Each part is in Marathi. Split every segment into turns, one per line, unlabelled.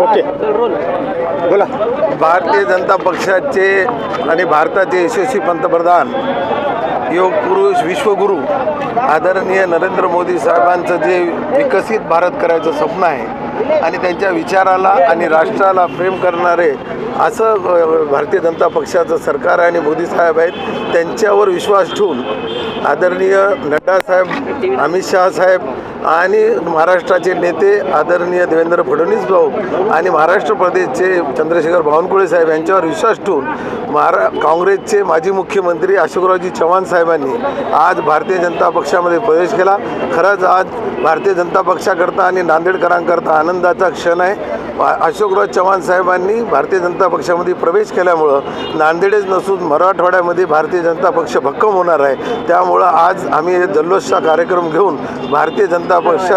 ओके बोला
भारतीय जनता पक्षाचे आणि भारताचे यशस्वी पंतप्रधान योग पुरुष विश्वगुरू आदरणीय नरेंद्र मोदी साहेबांचं जे विकसित भारत करायचं स्वप्न आहे आणि त्यांच्या विचाराला आणि राष्ट्राला प्रेम करणारे असं भारतीय जनता पक्षाचं सरकार आणि मोदी साहेब आहेत त्यांच्यावर विश्वास ठेवून आदरणीय नड्डा साहेब अमित शहा साहेब आणि महाराष्ट्राचे नेते आदरणीय देवेंद्र फडणवीस भाऊ आणि महाराष्ट्र प्रदेशचे चंद्रशेखर बावनकुळे साहेब यांच्यावर विश्वास ठेवून महारा काँग्रेसचे माजी मुख्यमंत्री अशोकरावजी चव्हाण साहेबांनी आज भारतीय जनता पक्षामध्ये प्रवेश केला. खरंच आज भारतीय जनता पक्षाकरता आणि नांदेडकरांकरता आनंदाचा क्षण आहे. अशोकराव चव्हाण साहेबांनी भारतीय जनता पक्षामध्ये प्रवेश केल्यामुळं नांदेडच नसून मराठवाड्यामध्ये भारतीय जनता पक्ष भक्कम होणार आहे. त्यामुळं आज आम्ही जल्लोषचा कार्यक्रम घेऊन भारतीय जनता पक्ष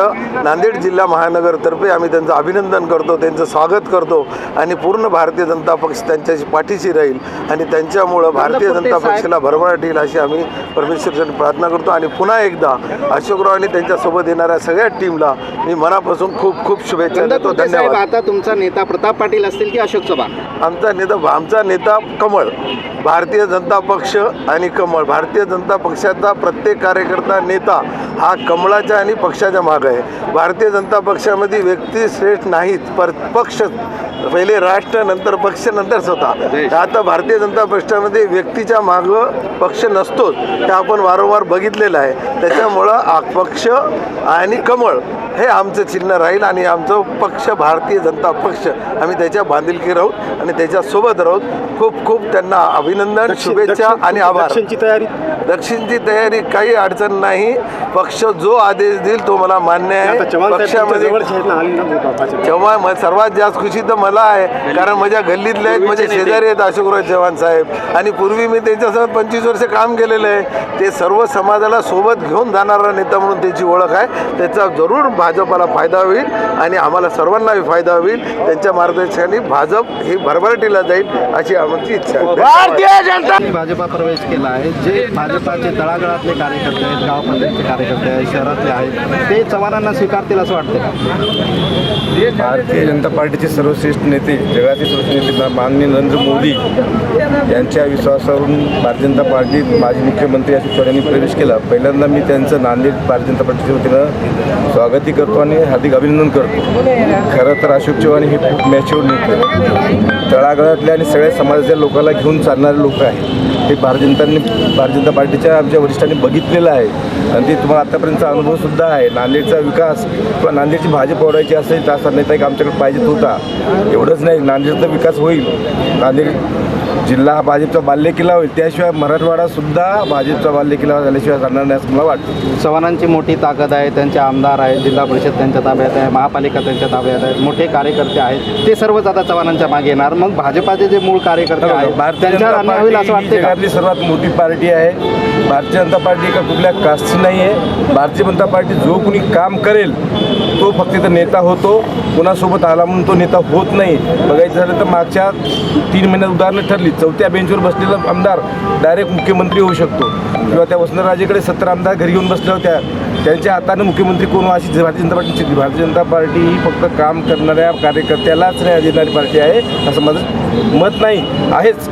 नांदेड जिल्हा महानगरतर्फे आम्ही त्यांचं अभिनंदन करतो त्यांचं स्वागत करतो आणि पूर्ण भारतीय जनता पक्ष त्यांच्याशी पाठीशी राहील आणि त्यांच्यामुळं भारतीय जनता पक्षाला भरभराट येईल अशी आम्ही परमेश्वरसाठी प्रार्थना करतो. आणि पुन्हा एकदा अशोकराव आणि त्यांच्यासोबत येणाऱ्या सगळ्या टीमला मी मनापासून खूप खूप शुभेच्छा देतो. धन्यवाद.
आता तुमचा नेता प्रताप पाटील असतील की अशोक चव्हाण?
आमचा नेता आमचा नेता कमळ. भारतीय जनता पक्ष आणि कमळ. भारतीय जनता पक्षाचा प्रत्येक कार्यकर्ता नेता हा कमळाच्या आणि पक्षाच्या मागं आहे. भारतीय जनता पक्षामध्ये व्यक्ती श्रेष्ठ नाहीत. पर पक्ष पहिले राष्ट्र नंतर पक्ष नंतर स्वतः. आता भारतीय जनता पक्षामध्ये व्यक्तीच्या मागं पक्ष नसतोच. हे आपण वारंवार बघितलेलं आहे. त्याच्यामुळं आ- पक्ष आणि कमळ हे आमचं चिन्ह राहील आणि आमचं पक्ष भारतीय जनता पक्ष आम्ही त्याच्या बांधिलकी राहूत आणि त्याच्यासोबत राहूत खूप खूप त्यांना अभिनंदन शुभेच्छा आणि आभार.
दक्षिणची तयारी?
दक्षिणची तयारी काही अडचण नाही. पक्ष जो आदेश देईल तो मला मान्य आहे.
चव्हाण
पक्षामध्ये म- सर्वात जास्त खुशी तर मला आहे. कारण माझ्या गल्लीतले आहेत माझे शेजारी आहेत अशोकराव चव्हाण साहेब. आणि पूर्वी मी त्यांच्यासोबत पंचवीस वर्ष काम केलेलं आहे. ते सर्व समाजाला सोबत घेऊन जाणारा नेता म्हणून त्याची ओळख आहे. त्याचा जरूर भाजपाला फायदा होईल आणि आम्हाला सर्वांनाही फायदा होईल. त्यांच्या मार्गदर्शनाने भाजप ही भरभराटीला जाईल अशी आमची इच्छा आहे.
भारतीय जनता भाजपा प्रवेश केला आहे. जे भाजपाचे तळागाळातले कार्यकर्ते आहेत गाव पातळीचे कार्यकर्ते आहेत शहरातले आहेत ते चव्हाणांना स्वीकारतील असं वाटतं
भारतीय जनता पार्टीचे सर्वश्रेष्ठ नेते जगाचे सर्वश्रेष्ठ नेते माननीय नरेंद्र मोदी यांच्या विश्वासावरून भारतीय जनता पार्टीत माजी मुख्यमंत्री अशोक चव्हाण यांनी प्रवेश केला. पहिल्यांदा मी त्यांचं नांदेड भारतीय जनता पार्टीच्या वतीनं स्वागतही करतो आणि हार्दिक अभिनंदन करतो. खरं तर अशोक चव्हाण हे खूप मॅच्युअर नेते. तळागाळातल्या आणि सगळ्या समाजाच्या लोकांना घेऊन चालणारे लोक आहेत. ते भारतीय जनतांनी भारतीय जनता पार्टीच्या आमच्या वरिष्ठांनी बघितलेलं आहे. आणि ते तुम्हाला आतापर्यंतचा अनुभवसुद्धा आहे. नांदेडचा विकास किंवा नांदेडची भाजप ओढायची असेल तर असा नेता एक आमच्याकडे पाहिजेत होता. एवढंच नाही. नांदेडचा विकास होईल. नांदेड जिल्हा हा भाजपचा बाल्यकिल्ला होईल त्याशिवाय मराठवाडासुद्धा भाजपचा बाल्यकिल्ला झाल्याशिवाय राहणार नाही असं मला वाटतं.
चव्हाणांची मोठी ताकद आहे त्यांचे आमदार आहेत जिल्हा परिषद त्यांच्या ताब्यात आहे महापालिका त्यांच्या ताब्यात आहेत मोठे कार्यकर्ते आहेत ते सर्वच आता चव्हाणांच्या मागे येणार. मग भाजपाचे जे मूळ कार्यकर्ते आहेत
भारतीय
होईल असं वाटतं
जगातली सर्वात मोठी पार्टी आहे. भारतीय जनता पार्टी का कुठल्या कास्टची नाही आहे भारतीय जनता पार्टी जो कुणी काम करेल तो फक्त इथं नेता होतो. कुणासोबत आला म्हणून तो नेता होत नाही. बघायचं झालं तर मागच्या तीन महिन्यात उदाहरणं ठरली चौथ्या बेंचवर बसलेला आमदार डायरेक्ट मुख्यमंत्री होऊ शकतो. किंवा त्या वसंतराजेकडे सत्तर आमदार घरी येऊन बसल्या होत्या. त्यांच्या हाताने मुख्यमंत्री कोण अशी भारतीय जनता पार्टीची होती. भारतीय जनता पार्टी ही फक्त काम करणाऱ्या कार्यकर्त्यालाच नाही देणारी पार्टी आहे असं माझं मत नाही. आहेच.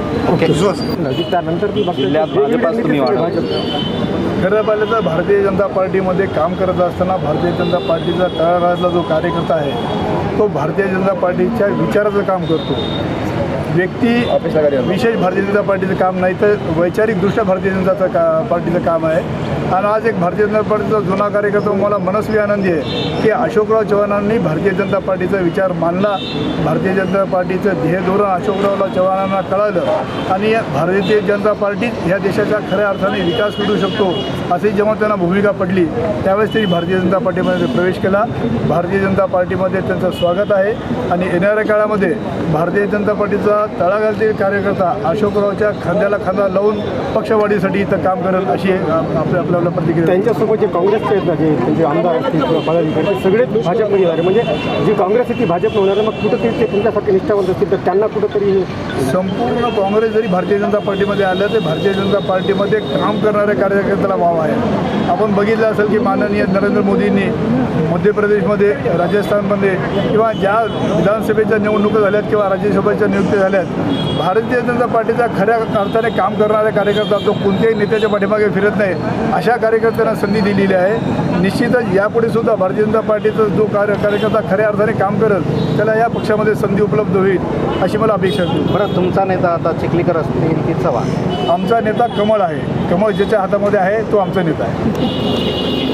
खरं पाहिलं तर भारतीय जनता पार्टीमध्ये काम करत असताना भारतीय जनता पार्टीचा तळागाळातला जो कार्यकर्ता आहे तो भारतीय जनता पार्टीच्या विचाराचं काम करतो. व्यक्ती विशेष भारतीय जनता पार्टीचं काम नाही तर वैचारिकदृष्ट्या भारतीय जनता का पार्टीचं काम आहे. आणि आज एक भारतीय जनता पार्टीचा जुना कार्यकर्ता मला मनस्वी आनंदी आहे की अशोकराव चव्हाणांनी भारतीय जनता पार्टीचा विचार मानला भारतीय जनता पार्टीचं ध्येय धोरण अशोकरावराव चव्हाणांना कळालं आणि भारतीय जनता पार्टी ह्या देशाच्या खऱ्या अर्थाने विकास करू शकतो अशी जेव्हा त्यांना भूमिका पडली त्यावेळेस त्यांनी भारतीय जनता पार्टीमध्ये प्रवेश केला. भारतीय जनता पार्टीमध्ये त्यांचं स्वागत आहे आणि येणाऱ्या काळामध्ये भारतीय जनता पार्टीचा तळागाळातील कार्यकर्ता अशोकरावच्या खांद्याला खांदा लावून पक्षवाढीसाठी इथं काम करेल अशी आपल्या आपल्याला प्रतिक्रिया
त्यांच्यासोबत जे काँग्रेसचे आहेत ना जे त्यांचे आमदार असतील किंवा पदाधिकारी ते सगळेच भाजपमध्ये झाले म्हणजे जी काँग्रेस आहे ती भाजप होणार. मग कुठंतरी ते तुमच्यासारखे निष्ठावंत असतील तर त्यांना कुठंतरी
संपूर्ण काँग्रेस जरी भारतीय जनता पार्टीमध्ये आलं तर भारतीय जनता पार्टीमध्ये काम करणाऱ्या कार्यकर्त्याला वाव आहे आपण बघितलं असेल की माननीय नरेंद्र मोदींनी मध्य प्रदेशमध्ये राजस्थानमध्ये किंवा ज्या विधानसभेच्या निवडणुका झाल्यात किंवा राज्यसभेच्या नियुक्त्या झाल्यात भारतीय जनता पार्टीचा खऱ्या अर्थाने काम करणारा कार्यकर्ता तो कोणत्याही नेत्याच्या पाठीमागे फिरत नाही अशा कार्यकर्त्यांना संधी दिलेली आहे. निश्चितच यापुढे सुद्धा भारतीय जनता पार्टीचा जो कार्य कार्यकर्ता खऱ्या अर्थाने काम करेल त्याला या पक्षामध्ये संधी उपलब्ध होईल अशी मला अपेक्षा आहे.
बरं तुमचा नेता आता चिखलीकर असतील की चव्हाण
आमचा नेता कमळ आहे. कमळ ज्याच्या हातामध्ये आहे तो आमचा नेता आहे.